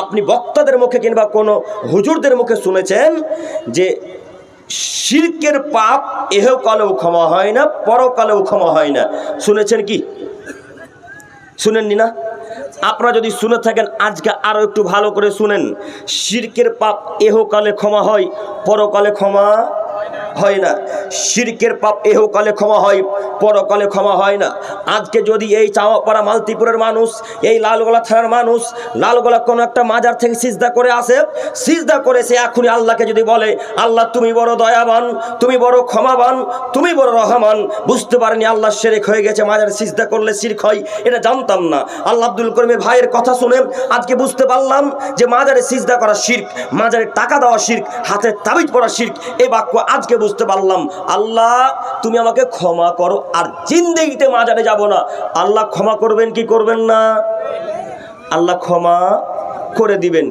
আপনি বক্তাদের মুখে কিংবা কোনো হুজুরদের মুখে শুনেছেন যে শিরকের পাপ এহকালেও ক্ষমা হয় না, পরকালেও ক্ষমা হয় না। শুনেছেন কি? শুনেননি না? আপনারা যদি শুনে থাকেন, আজকে আরও একটু ভালো করে শুনেন। শিরকের পাপ এহকালে ক্ষমা হয়, পরকালে ক্ষমা হয় না। শিরকের পাপ এহকালে ক্ষমা হয়, পরকালে ক্ষমা হয় না। আজকে যদি এই চাওয়াপাড়া মালতিপুরের মানুষ, এই লালগোলা থানার মানুষ, লালগোলা কোনো একটা মাজার থেকে সিজদা করে আসে, সিজদা করে সে এখনই আল্লাহকে যদি বলে, আল্লাহ, তুমি বড় দয়াবান, তুমি বড় ক্ষমাবান, তুমি বড় রহমান। বুঝতে পারেনি আল্লাহ শেরেক হয়ে গেছে, মাজার সিজদা করলে শিরক হয়, এটা জানতাম না। আল্লাহ আব্দুল করিমের ভাইয়ের কথা শুনে আজকে বুঝতে পারলাম যে মাজারে সিজদা করা শির্ক, মাজারে টাকা দেওয়া শির্ক, হাতে তাবিজ পড়া শির্ক এই বাক্য আজকে বুঝতে পারলাম। আল্লাহ, তুমি আমাকে ক্ষমা করো, আর জিন্দেগিতে মাজারে যাব না। আল্লাহ ক্ষমা করবেন কি করবেন না? আল্লাহ ক্ষমা করে দিবেন।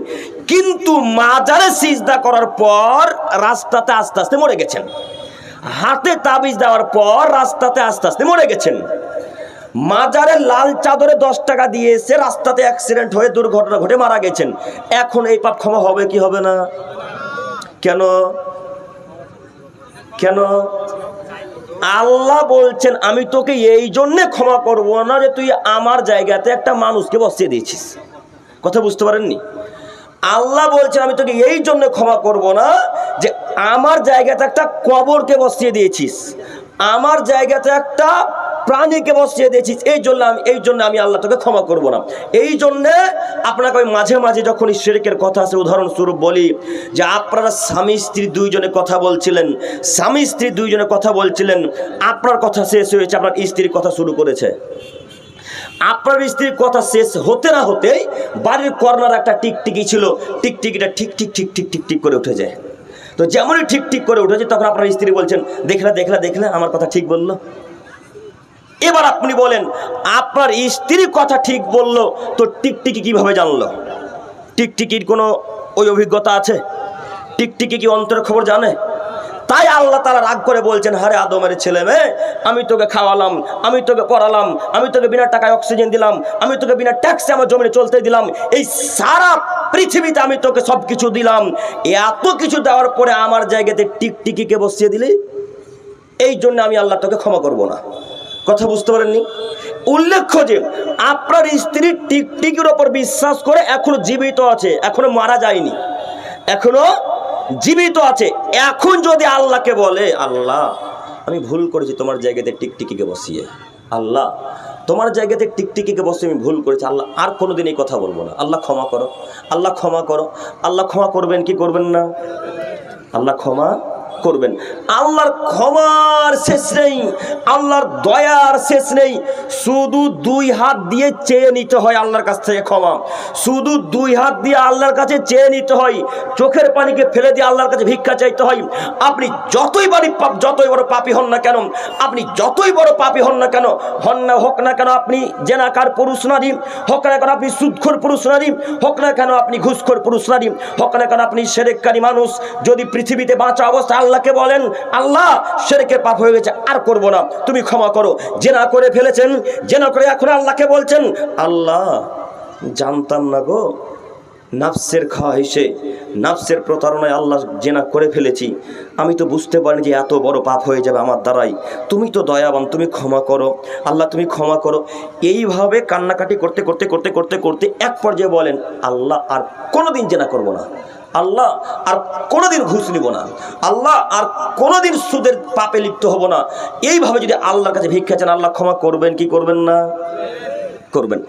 কিন্তু মাজারে সিজদা করার পর রাস্তাতে আস্তে আস্তে মরে গেছেন। হাতে তাবিজ দেওয়ার পর রাস্তাতে আস্তে আস্তে মরে গেছেন। মাজারে লাল চাদরে দশ টাকা দিয়ে এসে রাস্তাতে অ্যাক্সিডেন্ট হয়ে দুর্ঘটনা ঘটে মারা গেছেন। এখন এই পাপ ক্ষমা হবে কি হবে না? কেন? কেন? আল্লাহ বলছেন, আমি তোকে এই জন্যে ক্ষমা করব না যে তুই আমার জায়গাতে একটা মানুষকে বসিয়ে দিয়েছিস। কথা বুঝতে পারেননি? আল্লাহ বলছেন, আমি তোকে এই জন্য ক্ষমা করব না যে আমার জায়গাতে একটা কবরকে বসিয়ে দিয়েছিস। আমার জায়গাতে একটা প্রাণীকে বসিয়ে দিয়েছিস এই জন্য আমি এই জন্য আমি আল্লাহ তোকে ক্ষমা করব না। এই জন্যে আপনাকে আমি মাঝে মাঝে যখন ঈশ্বরের কথা আছে, উদাহরণস্বরূপ বলি যে আপনারা স্বামী স্ত্রী দুইজনে কথা বলছিলেন, স্বামী স্ত্রী দুইজনে কথা বলছিলেন, আপনার কথা শেষ হয়েছে, আপনার স্ত্রীর কথা শুরু করেছে। আপনার স্ত্রীর কথা শেষ হতে না হতেই বাড়ির কর্নার একটা টিকটিকি ছিল, টিকটিকিটা ঠিক ঠিক ঠিক ঠিক ঠিক ঠিক করে উঠে যায় তো যেমনই ঠিক ঠিক করে উঠেছে, তখন আপনার স্ত্রী বলছেন, দেখলে দেখলে দেখলে, আমার কথা ঠিক বলল? এবার আপনি বলেন, আপনার স্ত্রী কথা ঠিক বলল, তো টিকটিকি কীভাবে জানলো? টিকটিকির কোনো ওই অভিজ্ঞতা আছে? টিকটিকি কি অন্তরের খবর জানে? তাই আল্লাহ তারা রাগ করে বলছেন, হারে আদমের ছেলে মেয়ে, আমি তোকে খাওয়ালাম, আমি তোকে পড়ালাম, আমি তোকে বিনা টাকায় অক্সিজেন দিলাম, আমি তোকে বিনা ট্যাক্সে আমার জমিনে চলতে দিলাম, এই সারা পৃথিবীতে আমি তোকে সব কিছু দিলাম। এত কিছু দেওয়ার পরে আমার জায়গাতে টিকটিকিকে বসিয়ে দিলি? এই জন্য আমি আল্লাহ তোকে ক্ষমা করব না। কথা বুঝতে পারেননি? উল্লেখ্য যে, আপনার স্ত্রী টিকটিকির ওপর বিশ্বাস করে এখনও জীবিত আছে, এখনও মারা যায়নি। এখনও জীবিত আছে। এখন যদি আল্লাহকে বলে, আল্লাহ, আমি ভুল করেছি, তোমার জায়গাতে টিকটিকিকে বসিয়ে। আল্লাহ, তোমার জায়গাতে টিকটিকিকে বসে আমি ভুল করেছি। আল্লাহ, আর কোনোদিন এই কথা বলব না। আল্লাহ ক্ষমা করো। আল্লাহ ক্ষমা করো। আল্লাহ ক্ষমা করবেন কি করবেন না? আল্লাহ ক্ষমা করবেন। আল্লাহর ক্ষমার শেষ নেই, আল্লাহর দয়ার শেষ নেই। শুধু দুই হাত দিয়ে চেয়ে নিতে হয় আল্লাহর কাছ থেকে ক্ষমা। শুধু দুই হাত দিয়ে আল্লাহর কাছে চেয়ে নিতে হয়, চোখের পানিকে ফেলে দিয়ে আল্লাহর কাছে ভিক্ষা চাইতে হয়। আপনি যতই বাড়ি পাপ যতই বড় পাপি হন না কেন, আপনি যতই বড় পাপি হন না কেন, হন না, হোক না কেন আপনি জেনাকার পুরুষ নারী হোক না কেন আপনি সুদখোর পুরুষ নারী হোক না কেন আপনি ঘুষখোর পুরুষ নারী হোক না কেন আপনি সেরেককারী মানুষ। যদি পৃথিবীতে বাঁচা অবস্থা আল্লাহকে বলেন, আল্লাহ সেরেকে পাপ হয়ে গেছে, আর করব না। তুমি ক্ষমা করো। জেনা করে ফেলেছেন জেনা করে এখন আল্লাহকে বলছেন, আল্লাহ, জানতাম না গো নাফসের খাওয়া খাওয়াইসে নাফসের প্রতারণায় আল্লাহ জেনা করে ফেলেছি। আমি তো বুঝতে পারিনি যে এত বড় পাপ হয়ে যাবে আমার দ্বারাই। তুমি তো দয়াবান, তুমি ক্ষমা করো। আল্লাহ, তুমি ক্ষমা করো। এইভাবে কান্নাকাটি করতে করতে করতে করতে করতে এক পর্যায়ে বলেন, আল্লাহ আর কোনোদিন জেনা করব না। আল্লাহ আর কোনোদিন ঘুষ নিব না। আল্লাহ আর কোনোদিন সুদের পাপে লিপ্ত হব না। এইভাবে যদি আল্লাহর কাছে ভিক্ষা চান, আল্লাহ ক্ষমা করবেন, কি করবেন না? করবেন।